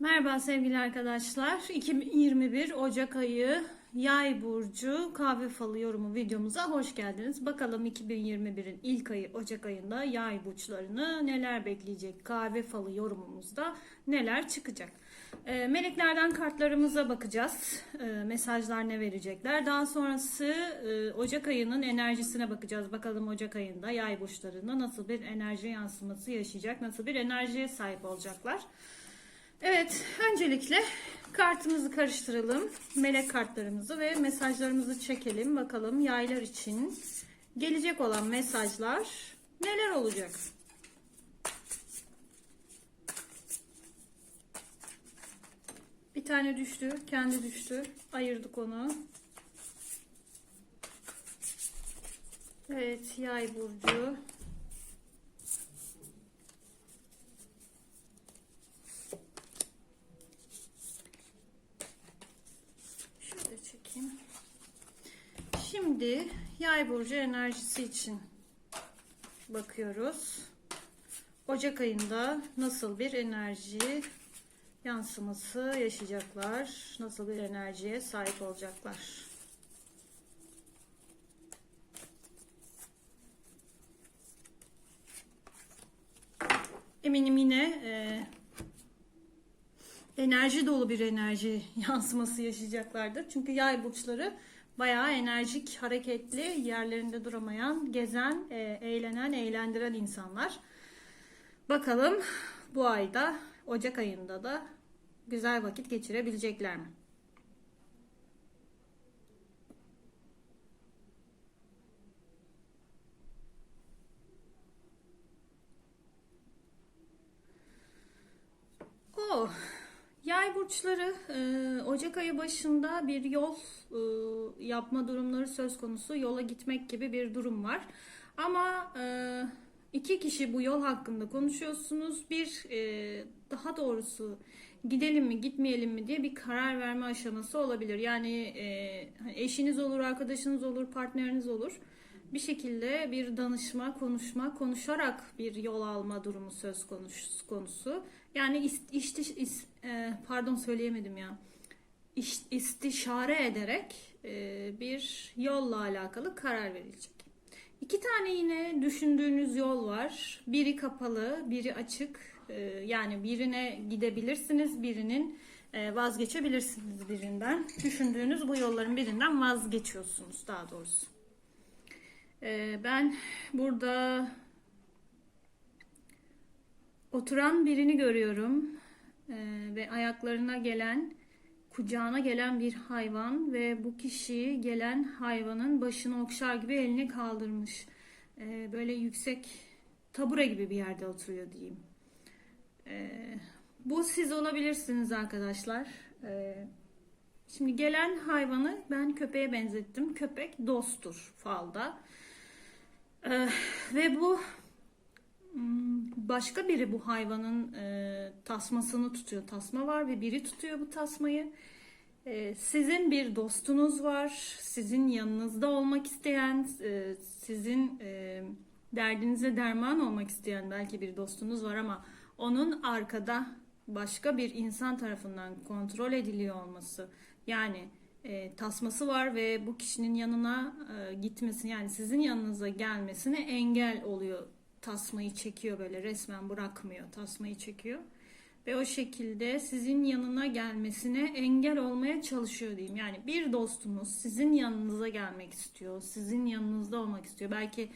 Merhaba sevgili arkadaşlar. 2021 Ocak ayı Yay burcu kahve falı yorumu videomuza hoş geldiniz. Bakalım 2021'in ilk ayı Ocak ayında Yay burçlarını neler bekleyecek? Kahve falı yorumumuzda neler çıkacak? Ee, meleklerden kartlarımıza bakacağız. Ee, mesajlar ne verecekler? Daha sonrası e, Ocak ayının enerjisine bakacağız. Bakalım Ocak ayında Yay burçlarında nasıl bir enerji yansıması yaşayacak? Nasıl bir enerjiye sahip olacaklar? Evet, öncelikle kartımızı karıştıralım. Melek kartlarımızı ve mesajlarımızı çekelim. Bakalım yaylar için gelecek olan mesajlar neler olacak? Bir tane düştü, kendi düştü. Ayırdık onu. Evet, yay burcu. Şöyle çekeyim. Şimdi yay burcu enerjisi için bakıyoruz. Ocak ayında nasıl bir enerji yansıması yaşayacaklar? Nasıl bir enerjiye sahip olacaklar? Eminim yine e, enerji dolu bir enerji yansıması yaşayacaklardır. Çünkü yay burçları bayağı enerjik, hareketli, yerlerinde duramayan, gezen, e, eğlenen, eğlendiren insanlar. Bakalım bu ayda, Ocak ayında da güzel vakit geçirebilecekler mi? Oh, Yay burçları e, Ocak ayı başında bir yol e, yapma durumları söz konusu. Yola gitmek gibi bir durum var. Ama e, iki kişi bu yol hakkında konuşuyorsunuz. Bir daha doğrusu gidelim mi gitmeyelim mi diye bir karar verme aşaması olabilir. Yani eşiniz olur, arkadaşınız olur, partneriniz olur. Bir şekilde bir danışma, konuşma, konuşarak bir yol alma durumu söz konusu. Yani ist, işte is- e, pardon söyleyemedim ya. İş- istişare ederek e, bir yolla alakalı karar verilecek. İki tane yine düşündüğünüz yol var. Biri kapalı, biri açık. E, yani birine gidebilirsiniz, birinin vazgeçebilirsiniz birinden. Düşündüğünüz bu yolların birinden vazgeçiyorsunuz daha doğrusu. E, ben burada oturan birini görüyorum Ee, ve ayaklarına gelen, kucağına gelen bir hayvan ve bu kişi gelen hayvanın başını okşar gibi elini kaldırmış. Ee, böyle yüksek tabure gibi bir yerde oturuyor diyeyim. Ee, bu siz olabilirsiniz arkadaşlar. Ee, şimdi gelen hayvanı ben köpeğe benzettim. Köpek dosttur falda. Ee, ve bu Hmm, Başka biri bu hayvanın e, tasmasını tutuyor. Tasma var ve biri tutuyor bu tasmayı. E, sizin bir dostunuz var. Sizin yanınızda olmak isteyen, e, sizin e, derdinize derman olmak isteyen belki bir dostunuz var ama onun arkada başka bir insan tarafından kontrol ediliyor olması. Yani e, tasması var ve bu kişinin yanına e, gitmesi yani sizin yanınıza gelmesine engel oluyor tasmayı çekiyor böyle resmen bırakmıyor tasmayı çekiyor ve o şekilde sizin yanına gelmesine engel olmaya çalışıyor diyeyim. Yani bir dostunuz sizin yanınıza gelmek istiyor, sizin yanınızda olmak istiyor. Belki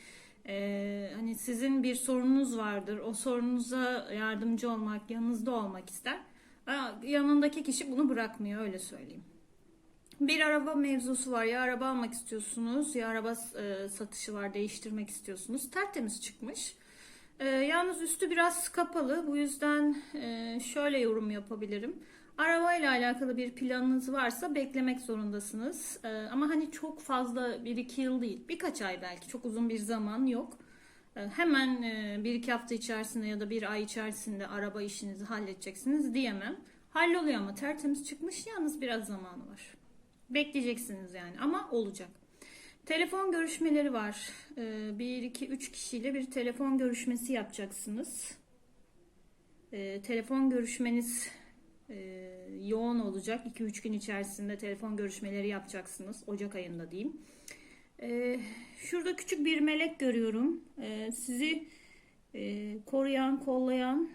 e, hani sizin bir sorununuz vardır, o sorunuza yardımcı olmak, yanınızda olmak ister. Yanındaki kişi bunu bırakmıyor öyle söyleyeyim. Bir araba mevzusu var. Ya araba almak istiyorsunuz ya araba e, satışı var değiştirmek istiyorsunuz. Tertemiz çıkmış. E, yalnız üstü biraz kapalı. Bu yüzden e, şöyle yorum yapabilirim. Arabayla alakalı bir planınız varsa beklemek zorundasınız. E, ama hani çok fazla 1-2 yıl değil. Birkaç ay belki. Çok uzun bir zaman yok. E, hemen e, bir iki hafta içerisinde ya da bir ay içerisinde araba işinizi halledeceksiniz diyemem. Halloluyor ama tertemiz çıkmış. Yalnız biraz zamanı var. Bekleyeceksiniz yani ama olacak. Telefon görüşmeleri var. 1, 2, 3 kişiyle bir telefon görüşmesi yapacaksınız. Ee, telefon görüşmeniz e, yoğun olacak. 2-3 gün içerisinde telefon görüşmeleri yapacaksınız. Ocak ayında diyeyim. E, şurada küçük bir melek görüyorum. E, sizi e, koruyan, kollayan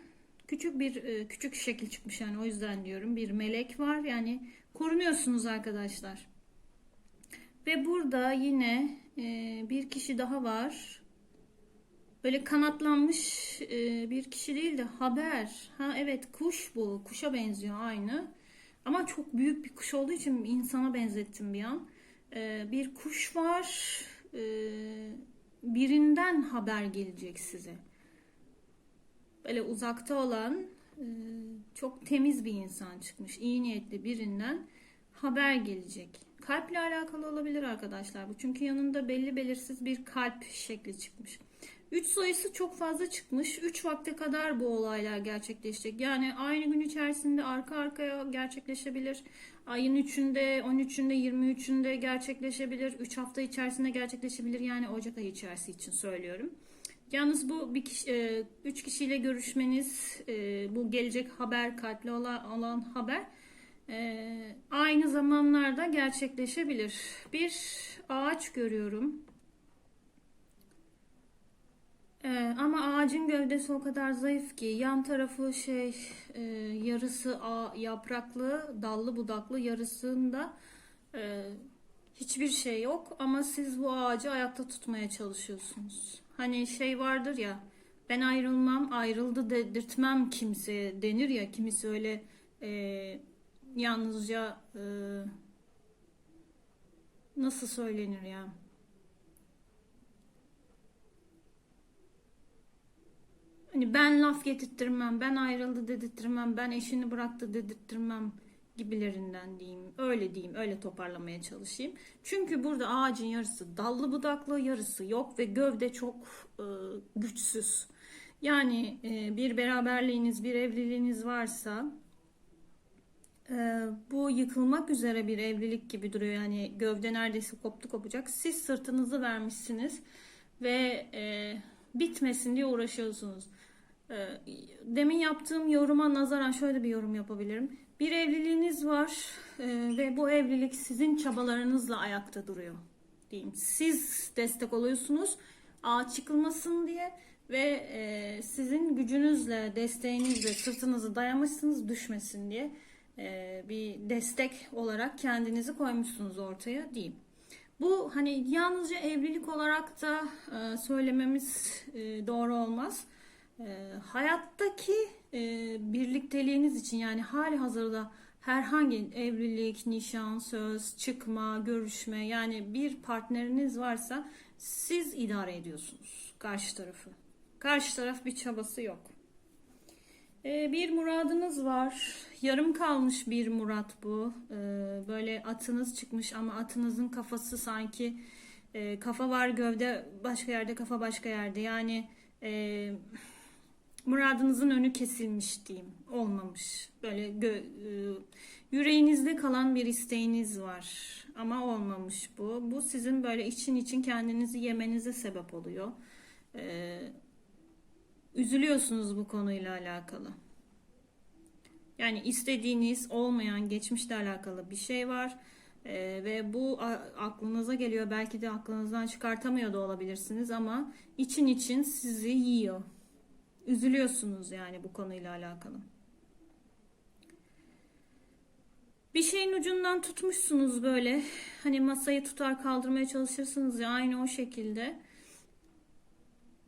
küçük bir e, küçük şekil çıkmış yani o yüzden diyorum. Bir melek var yani korunuyorsunuz arkadaşlar. Ve burada yine e, bir kişi daha var. Böyle kanatlanmış e, bir kişi değil de haber. Ha evet kuş bu. Kuşa benziyor aynı. Ama çok büyük bir kuş olduğu için insana benzettim bir an. E, bir kuş var. E, birinden haber gelecek size. Böyle uzakta olan çok temiz bir insan çıkmış. İyi niyetli birinden haber gelecek. Kalple alakalı olabilir arkadaşlar bu. Çünkü yanında belli belirsiz bir kalp şekli çıkmış. 3 sayısı çok fazla çıkmış. 3 vakte kadar bu olaylar gerçekleşecek. Yani aynı gün içerisinde arka arkaya gerçekleşebilir. Ayın 3'ünde, 13'ünde, 23'ünde gerçekleşebilir. 3 hafta içerisinde gerçekleşebilir. Yani Ocak ayı içerisi için söylüyorum. Yalnız bu bir kişi, e, üç kişiyle görüşmeniz, e, bu gelecek haber, kalpli olan, olan haber e, aynı zamanlarda gerçekleşebilir. Bir ağaç görüyorum. Ama ağacın gövdesi o kadar zayıf ki yan tarafı şey yarısı yapraklı, dallı budaklı, yarısında e, hiçbir şey yok ama siz bu ağacı ayakta tutmaya çalışıyorsunuz. Hani şey vardır ya ben ayrılmam, ayrıldı dedirtmem kimseye denir ya kimisi öyle e, yalnızca e, nasıl söylenir ya? Hani ben laf getirttirmem, ben ayrıldı dedirttirmem, ben eşini bıraktı dedirttirmem gibilerinden diyeyim. Öyle diyeyim, öyle toparlamaya çalışayım. Çünkü burada ağacın yarısı dallı budaklı, yarısı yok ve gövde çok e, güçsüz. Yani e, bir beraberliğiniz, bir evliliğiniz varsa e, bu yıkılmak üzere bir evlilik gibi duruyor. Yani gövde neredeyse koptu kopacak. Siz sırtınızı vermişsiniz ve e, bitmesin diye uğraşıyorsunuz. Ee, demin yaptığım yoruma nazaran şöyle bir yorum yapabilirim. Bir evliliğiniz var e, ve bu evlilik sizin çabalarınızla ayakta duruyor. Diyeyim. Siz destek oluyorsunuz ağaç çıkılmasın diye ve e, sizin gücünüzle, desteğinizle sırtınızı dayamışsınız düşmesin diye e, bir destek olarak kendinizi koymuşsunuz ortaya diyeyim. Bu hani yalnızca evlilik olarak da söylememiz doğru olmaz. E, hayattaki e, birlikteliğiniz için yani hali hazırda herhangi evlilik, nişan, söz, çıkma, görüşme yani bir partneriniz varsa siz idare ediyorsunuz karşı tarafı. Karşı taraf bir çabası yok. Ee, bir muradınız var. Yarım kalmış bir murat bu. Ee, böyle atınız çıkmış ama atınızın kafası sanki e, kafa var gövde başka yerde kafa başka yerde. Yani e, muradınızın önü kesilmiş diyeyim. Olmamış. Böyle gö- e, yüreğinizde kalan bir isteğiniz var ama olmamış bu. Bu sizin böyle için için kendinizi yemenize sebep oluyor. Ee, üzülüyorsunuz bu konuyla alakalı. Yani istediğiniz olmayan geçmişle alakalı bir şey var. Ee, ve bu aklınıza geliyor. Belki de aklınızdan çıkartamıyor da olabilirsiniz ama için için sizi yiyor. Üzülüyorsunuz yani bu konuyla alakalı. Bir şeyin ucundan tutmuşsunuz böyle. Hani masayı tutar kaldırmaya çalışırsınız ya aynı o şekilde.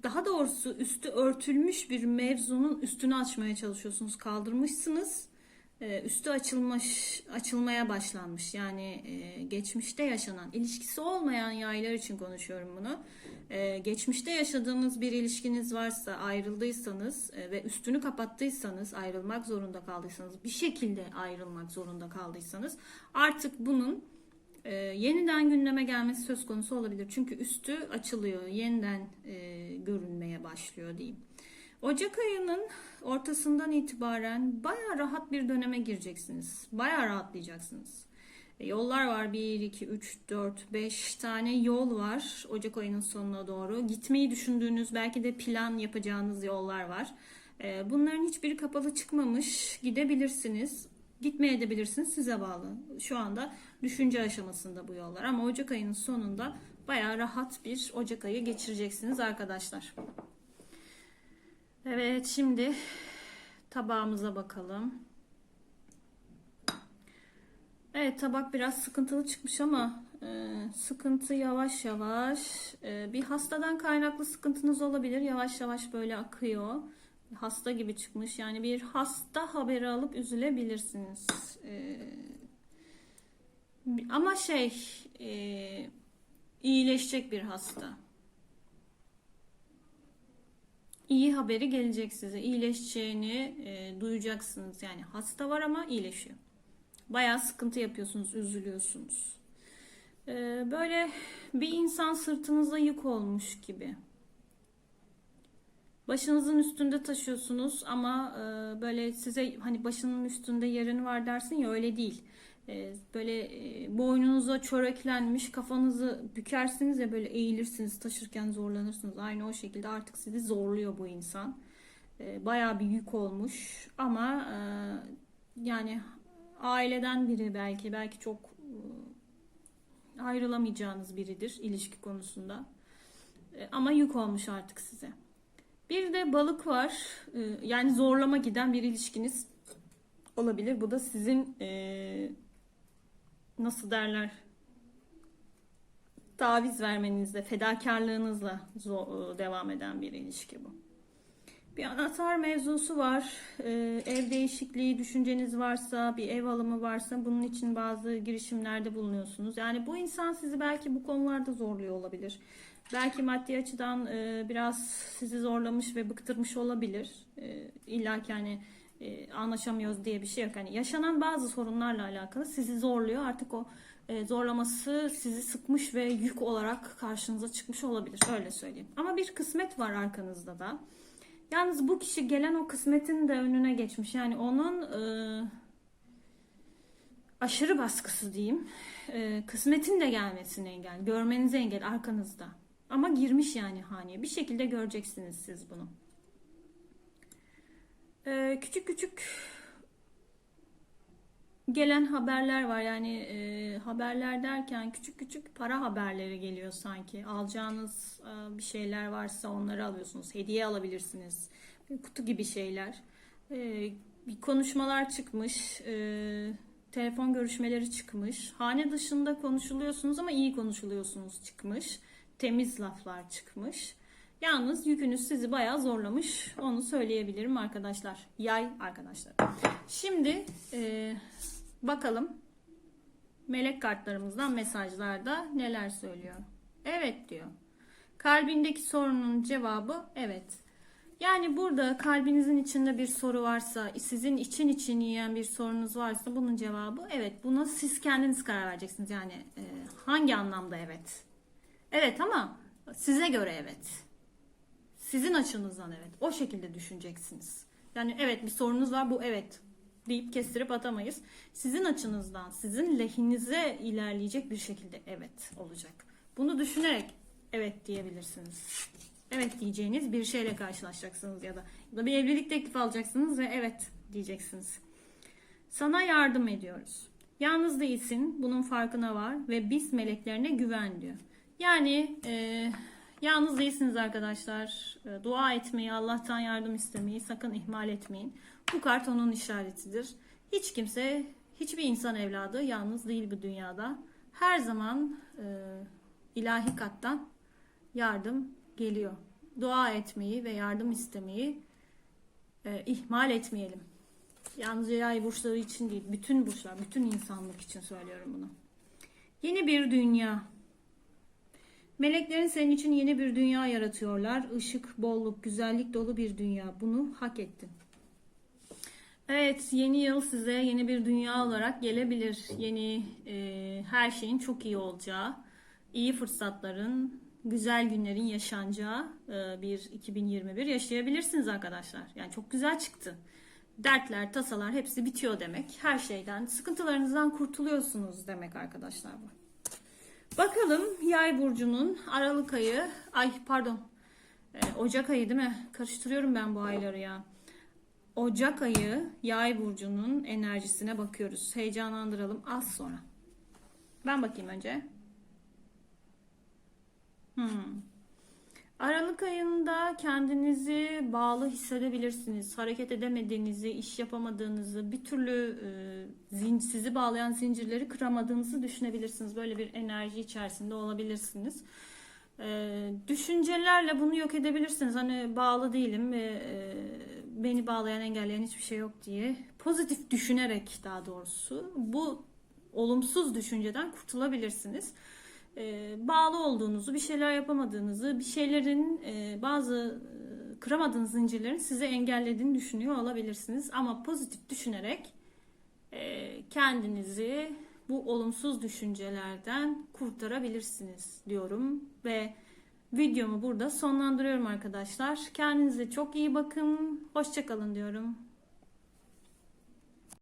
Daha doğrusu üstü örtülmüş bir mevzunun üstünü açmaya çalışıyorsunuz. Kaldırmışsınız. Ee, üstü açılmış, açılmaya başlanmış. Yani e, geçmişte yaşanan, ilişkisi olmayan yaylar için konuşuyorum bunu. Ee, geçmişte yaşadığınız bir ilişkiniz varsa, ayrıldıysanız e, ve üstünü kapattıysanız, ayrılmak zorunda kaldıysanız, bir şekilde ayrılmak zorunda kaldıysanız artık bunun e, yeniden gündeme gelmesi söz konusu olabilir. Çünkü üstü açılıyor, yeniden e, görünmeye başlıyor diyeyim. Ocak ayının ortasından itibaren baya rahat bir döneme gireceksiniz. Baya rahatlayacaksınız. E, yollar var 1, 2, 3, 4, 5 tane yol var Ocak ayının sonuna doğru. Gitmeyi düşündüğünüz belki de plan yapacağınız yollar var. E, bunların hiçbiri kapalı çıkmamış. Gidebilirsiniz. Gitmeye de bilirsiniz size bağlı. Şu anda düşünce aşamasında bu yollar ama Ocak ayının sonunda bayağı rahat bir Ocak ayı geçireceksiniz arkadaşlar. Evet şimdi tabağımıza bakalım. Evet tabak biraz sıkıntılı çıkmış ama e, sıkıntı yavaş yavaş e, bir hastadan kaynaklı sıkıntınız olabilir. Yavaş yavaş böyle akıyor. Hasta gibi çıkmış. Yani bir hasta haberi alıp üzülebilirsiniz. E, ama şey e, iyileşecek bir hasta. İyi haberi gelecek size. İyileşeceğini e, duyacaksınız. Yani hasta var ama iyileşiyor. Bayağı sıkıntı yapıyorsunuz, üzülüyorsunuz. Ee, böyle bir insan sırtınıza yük olmuş gibi. Başınızın üstünde taşıyorsunuz ama e, böyle size hani başının üstünde yerin var dersin ya öyle değil. E, böyle e, boynunuza çöreklenmiş kafanızı bükersiniz ya böyle eğilirsiniz taşırken zorlanırsınız. Aynı o şekilde artık sizi zorluyor bu insan. E, bayağı bir yük olmuş ama e, yani aileden biri belki belki çok e, ayrılamayacağınız biridir ilişki konusunda. Ama yük olmuş artık size. Bir de balık var. Yani zorlama giden bir ilişkiniz olabilir. Bu da sizin nasıl derler taviz vermenizle, fedakarlığınızla zo- devam eden bir ilişki bu. Bir anahtar mevzusu var. Ee, ev değişikliği düşünceniz varsa, bir ev alımı varsa bunun için bazı girişimlerde bulunuyorsunuz. Yani bu insan sizi belki bu konularda zorluyor olabilir. Belki maddi açıdan e, biraz sizi zorlamış ve bıktırmış olabilir. E, İlla ki hani e, anlaşamıyoruz diye bir şey yok. Hani yaşanan bazı sorunlarla alakalı sizi zorluyor. Artık o e, zorlaması sizi sıkmış ve yük olarak karşınıza çıkmış olabilir. Öyle söyleyeyim. Ama bir kısmet var arkanızda da. Yalnız bu kişi gelen o kısmetin de önüne geçmiş. Yani onun e, aşırı baskısı diyeyim. E, kısmetin de gelmesine engel. Görmenize engel arkanızda. Ama girmiş yani haneye. Bir şekilde göreceksiniz siz bunu. E, küçük küçük gelen haberler var. Yani e, haberler derken küçük küçük para haberleri geliyor sanki. Alacağınız e, bir şeyler varsa onları alıyorsunuz. Hediye alabilirsiniz. Kutu gibi şeyler. E, bir konuşmalar çıkmış. E, telefon görüşmeleri çıkmış. Hane dışında konuşuluyorsunuz ama iyi konuşuluyorsunuz çıkmış. Temiz laflar çıkmış. Yalnız yükünüz sizi bayağı zorlamış. Onu söyleyebilirim arkadaşlar. Yay arkadaşlar. Şimdi e, bakalım melek kartlarımızdan mesajlarda neler söylüyor. Evet diyor. Kalbindeki sorunun cevabı evet. Yani burada kalbinizin içinde bir soru varsa, sizin için için yiyen bir sorunuz varsa bunun cevabı evet. Buna siz kendiniz karar vereceksiniz. Yani e, hangi anlamda evet? Evet ama size göre evet. Sizin açınızdan evet. O şekilde düşüneceksiniz. Yani evet bir sorunuz var bu evet deyip kestirip atamayız. Sizin açınızdan, sizin lehinize ilerleyecek bir şekilde evet olacak. Bunu düşünerek evet diyebilirsiniz. Evet diyeceğiniz bir şeyle karşılaşacaksınız ya da, ya da bir evlilik teklifi alacaksınız ve evet diyeceksiniz. Sana yardım ediyoruz. Yalnız değilsin, bunun farkına var ve biz meleklerine güven diyor. Yani e, yalnız değilsiniz arkadaşlar. E, dua etmeyi, Allah'tan yardım istemeyi sakın ihmal etmeyin. Bu kart onun işaretidir. Hiç kimse, hiçbir insan evladı yalnız değil bu dünyada. Her zaman e, ilahi kattan yardım geliyor. Dua etmeyi ve yardım istemeyi e, ihmal etmeyelim. Yalnızca yay burçları için değil, bütün burçlar, bütün insanlık için söylüyorum bunu. Yeni bir dünya. Meleklerin senin için yeni bir dünya yaratıyorlar. Işık, bolluk, güzellik dolu bir dünya. Bunu hak ettin. Evet, yeni yıl size yeni bir dünya olarak gelebilir. Yeni e, her şeyin çok iyi olacağı, iyi fırsatların, güzel günlerin yaşanacağı e, bir 2021 yaşayabilirsiniz arkadaşlar. Yani çok güzel çıktı. Dertler, tasalar hepsi bitiyor demek. Her şeyden, sıkıntılarınızdan kurtuluyorsunuz demek arkadaşlar bu. Bakalım Yay burcunun Aralık ayı, ay pardon, e, Ocak ayı değil mi? Karıştırıyorum ben bu ayları ya. Ocak ayı Yay burcunun enerjisine bakıyoruz. Heyecanlandıralım az sonra. Ben bakayım önce. Hmm. Aralık ayında kendinizi bağlı hissedebilirsiniz. Hareket edemediğinizi, iş yapamadığınızı, bir türlü e, zin- sizi bağlayan zincirleri kıramadığınızı düşünebilirsiniz. Böyle bir enerji içerisinde olabilirsiniz. E, düşüncelerle bunu yok edebilirsiniz. Hani bağlı değilim ve e, beni bağlayan, engelleyen hiçbir şey yok diye. Pozitif düşünerek daha doğrusu bu olumsuz düşünceden kurtulabilirsiniz e, bağlı olduğunuzu, bir şeyler yapamadığınızı, bir şeylerin e, bazı e, kıramadığınız zincirlerin sizi engellediğini düşünüyor olabilirsiniz. Ama pozitif düşünerek e, kendinizi bu olumsuz düşüncelerden kurtarabilirsiniz diyorum ve videomu burada sonlandırıyorum arkadaşlar. Kendinize çok iyi bakın. Hoşçakalın diyorum.